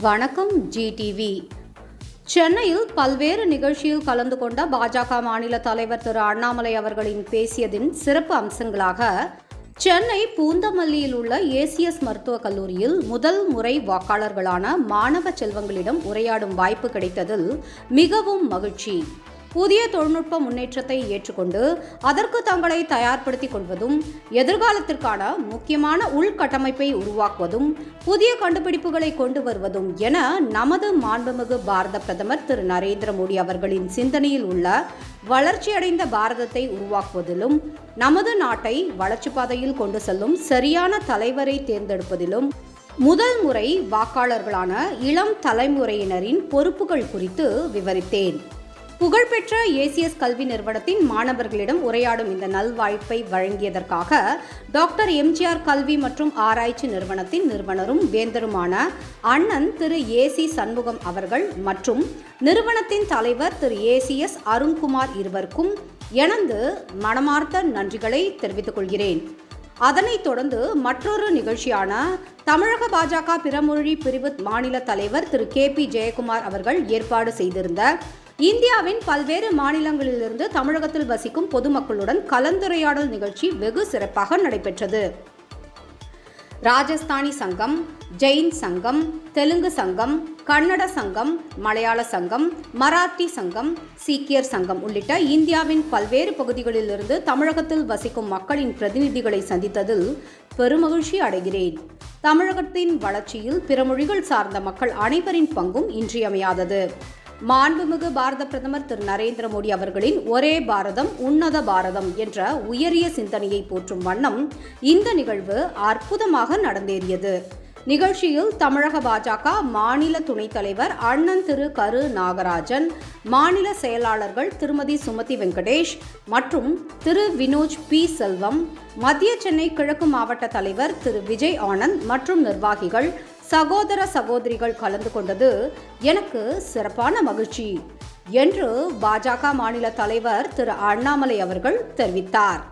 வணக்கம் ஜிடிவி சென்னையில் பல்வேறு நிகழ்ச்சியில் கலந்து கொண்ட பாஜக மாநில தலைவர் திரு அண்ணாமலை அவர்களின் பேசியதின் சிறப்பு அம்சங்களாக சென்னை பூந்தமல்லியில் உள்ள ஏசிஎஸ் மருத்துவக் கல்லூரியில் முதல் முறை வாக்காளர்களான மாணவ செல்வங்களிடம் உரையாடும் வாய்ப்பு கிடைத்ததில் மிகவும் மகிழ்ச்சி. புதிய தொழில்நுட்ப முன்னேற்றத்தை ஏற்றுக்கொண்டு அதற்கு தங்களை தயார்படுத்திக் கொள்வதும் எதிர்காலத்திற்கான முக்கியமான உள்கட்டமைப்பை உருவாக்குவதும் புதிய கண்டுபிடிப்புகளை கொண்டு வருவதும் என நமது மாண்புமிகு பாரத பிரதமர் திரு. நரேந்திர மோடி அவர்களின் சிந்தனையில் உள்ள வளர்ச்சியடைந்த பாரதத்தை உருவாக்குவதிலும் நமது நாட்டை வளர்ச்சி பாதையில் கொண்டு செல்லும் சரியான தலைவரை தேர்ந்தெடுப்பதிலும் முதல் முறை வாக்காளர்களான இளம் தலைமுறையினரின் பொறுப்புகள் குறித்து விவரித்தேன். புகழ்பெற்ற ஏசிஎஸ் கல்வி நிறுவனத்தின் மாணவர்களிடம் உரையாடும் இந்த நல்வாய்ப்பை வழங்கியதற்காக டாக்டர் எம்ஜிஆர் கல்வி மற்றும் ஆராய்ச்சி நிறுவனத்தின் நிறுவனரும் வேந்தருமான அண்ணன் திரு ஏசி சண்முகம் அவர்கள் மற்றும் நிறுவனத்தின் தலைவர் திரு ஏசிஎஸ் அருண்குமார் இருவருக்கும் எனது மனமார்ந்த நன்றிகளை தெரிவித்துக் கொள்கிறேன். அதனைத் தொடர்ந்து மற்றொரு நிகழ்ச்சியான தமிழக பாஜக பிறமொழி பிரிவு மாநில தலைவர் திரு கே பி ஜெயக்குமார் அவர்கள் ஏற்பாடு செய்திருந்த இந்தியாவின் பல்வேறு மாநிலங்களிலிருந்து தமிழகத்தில் வசிக்கும் பொதுமக்களுடன் கலந்துரையாடல் நிகழ்ச்சி வெகு சிறப்பாக நடைபெற்றது. ராஜஸ்தானி சங்கம் ஜெயின் சங்கம் தெலுங்கு சங்கம் கன்னட சங்கம் மலையாள சங்கம் மராத்தி சங்கம் சீக்கியர் சங்கம் உள்ளிட்ட இந்தியாவின் பல்வேறு பகுதிகளிலிருந்து தமிழகத்தில் வசிக்கும் மக்களின் பிரதிநிதிகளை சந்தித்ததில் பெருமகிழ்ச்சி அடைகிறேன். தமிழகத்தின் வளர்ச்சியில் பிற மொழிகள் சார்ந்த மக்கள் அனைவரின் பங்கும் இன்றியமையாதது. மாண்புமிகு பாரத பிரதமர் திரு நரேந்திர மோடி அவர்களின் ஒரே பாரதம் உன்னத பாரதம் என்ற உயரிய சிந்தனையை போற்றும் வண்ணம் இந்த நிகழ்வு அற்புதமாக நடந்தேறியது. நிகழ்ச்சியில் தமிழக பாஜக மாநில துணைத் தலைவர் அண்ணன் திரு கரு நாகராஜன் மாநில செயலாளர்கள் திருமதி சுமதி வெங்கடேஷ் மற்றும் திரு வினோஜ் பி. செல்வம் மத்திய சென்னை கிழக்கு மாவட்ட தலைவர் திரு விஜய் ஆனந்த் மற்றும் நிர்வாகிகள் சகோதர சகோதரிகள் கலந்து கொண்டது எனக்கு சிறப்பான மகிழ்ச்சி என்று பாஜக மாநில தலைவர் திரு அண்ணாமலை அவர்கள் தெரிவித்தார்.